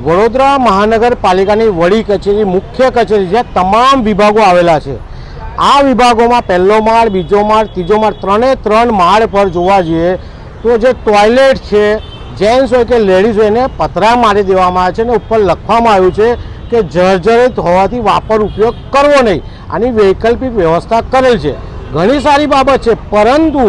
વડોદરા મહાનગરપાલિકાની વડી કચેરી, મુખ્ય કચેરી જ્યાં તમામ વિભાગો આવેલા છે. આ વિભાગોમાં પહેલો માળ, બીજો માળ, ત્રીજો માળ, ત્રણે ત્રણ માળ પર જોવા જઈએ તો જે ટોયલેટ છે, જેન્ટ્સ હોય કે લેડીઝ હોય એને પતરા મારી દેવામાં આવે છે અને ઉપર લખવામાં આવ્યું છે કે જર્જરિત હોવાથી વાપર ઉપયોગ કરવો નહીં. આની વૈકલ્પિક વ્યવસ્થા કરેલ છે. ઘણી સારી બાબત છે, પરંતુ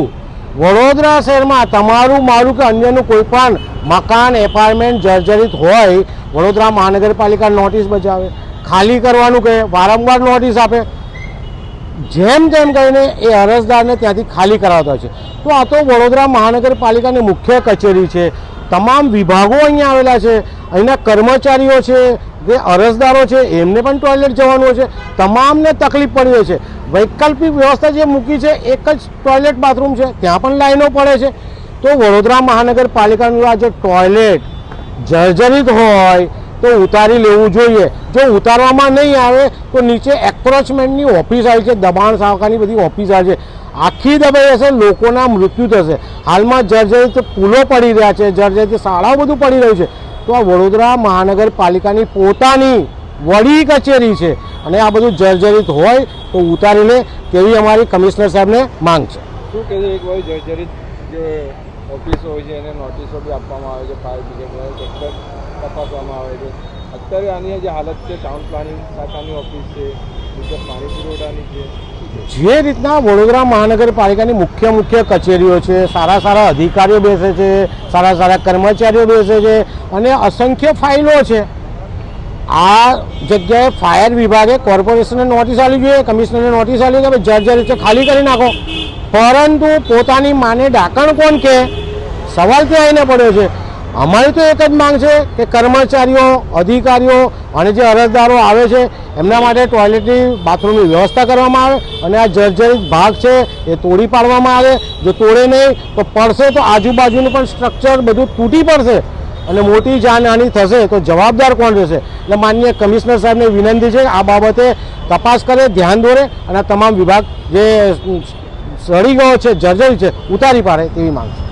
વડોદરા શહેરમાં તમારું મારું કે અન્યનું કોઈ પણ મકાન, એપાર્ટમેન્ટ જર્જરિત હોય વડોદરા મહાનગરપાલિકા નોટિસ બજાવે. ખાલી કરવાનું કહે, વારંવાર નોટિસ આપે. જેમ તેમ કરીને એ અરજદારને ત્યાંથી ખાલી કરાવતા છે. તો આ તો વડોદરા મહાનગરપાલિકાની મુખ્ય કચેરી છે. તમામ વિભાગો અહીંયા આવેલા છે. અહીંના કર્મચારીઓ છે, જે અરજદારો છે, એમને પણ ટોયલેટ જવાનું છે. તમામને તકલીફ પડી હોય છે. વૈકલ્પિક વ્યવસ્થા જે મૂકી છે, એક જ ટોયલેટ બાથરૂમ છે. ત્યાં પણ લાઈનો પડે છે. તો વડોદરા મહાનગરપાલિકાનું આ જે ટોયલેટ જર્જરિત હોય તો ઉતારી લેવું જોઈએ. જો ઉતારવામાં નહીં આવે, તો નીચે એક્રોચમેન્ટની ઓફિસ આવી છે, દબાણ શાખાની બધી ઓફિસ આવી છે. આખી દબાઈ હશે, લોકોના મૃત્યુ થશે. હાલમાં જર્જરિત પુલો પડી રહ્યા છે, જર્જરિત શાળાઓ બધું પડી રહ્યું છે. તો આ વડોદરા મહાનગરપાલિકાની પોતાની વડી કચેરી છે. અને આ બધું જર્જરિત હોય તો ઉતારી લે તેવી અમારી કમિશનર સાહેબને માંગ છે. શું એક જર્જરિત ઓફિસો હોય છે, એને નોટિસો બી આપવામાં આવે છે, ફાયર બ્રિગેડ હોય ચેકર તપાસવામાં આવે છે. અત્યારે આની જે હાલત છે ટાઉન પ્લાનિંગ શાખાની ઓફિસ છે, બીજા પાણી પુરવઠાની છે. જે રીતના વડોદરા મહાનગરપાલિકાની મુખ્ય મુખ્ય કચેરીઓ છે, સારા સારા અધિકારીઓ બેસે છે, સારા સારા કર્મચારીઓ બેસે છે અને અસંખ્ય ફાઇલો છે. આ જગ્યાએ ફાયર વિભાગે કોર્પોરેશનને નોટિસ આપવી જોઈએ કમિશનરને નોટિસ આપવી કે ભાઈ રીતે ખાલી કરી નાખો. પરંતુ પોતાની માને ડાકણ કોણ કે? સવાલ ત્યાં આવીને પડ્યો છે. અમારી તો એક જ માંગ છે કે કર્મચારીઓ, અધિકારીઓ અને જે અરજદારો આવે છે, એમના માટે ટોયલેટની બાથરૂમની વ્યવસ્થા કરવામાં આવે અને આ જર્જરિત ભાગ છે એ તોડી પાડવામાં આવે. જો તોડે નહીં, તો પડશે તો આજુબાજુનું પણ સ્ટ્રક્ચર બધું તૂટી પડશે અને મોટી જાનહાની થશે તો જવાબદાર કોણ રહેશે? એટલે માનનીય કમિશનર સાહેબને વિનંતી છે આ બાબતે તપાસ કરે, ધ્યાન દોરે અને તમામ વિભાગ જે સડી ગયો છે જર્જરી છે ઉતારી પાડે તેવી માંગ છે.